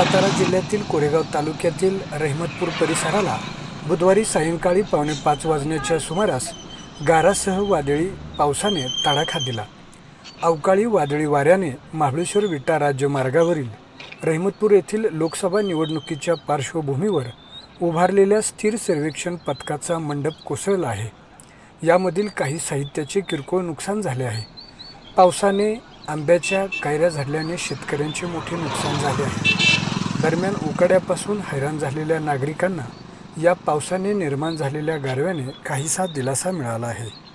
सातारा जिल्ह्यातील कोरेगाव तालुक्यातील रहिमतपूर परिसराला बुधवारी सायंकाळी पावणे पाच वाजण्याच्या सुमारास गारासह वादळी पावसाने तडाखा दिला. अवकाळी वादळी वाऱ्याने महाबळेश्वर विटा राज्य मार्गावरील रहिमतपूर येथील लोकसभा निवडणुकीच्या पार्श्वभूमीवर उभारलेल्या स्थिर सर्वेक्षण पथकाचा मंडप कोसळला आहे. यामधील काही साहित्याचे किरकोळ नुकसान झाले आहे. पावसाने आंब्याच्या कैऱ्या झडल्याने शेतकऱ्यांचे मोठे नुकसान झाले आहे. दरम्यान उकाड्यापासून हैराण झालेल्या नागरिकांना या पावसाने निर्माण झालेल्या गारव्याने काहीसा दिलासा मिळाला आहे.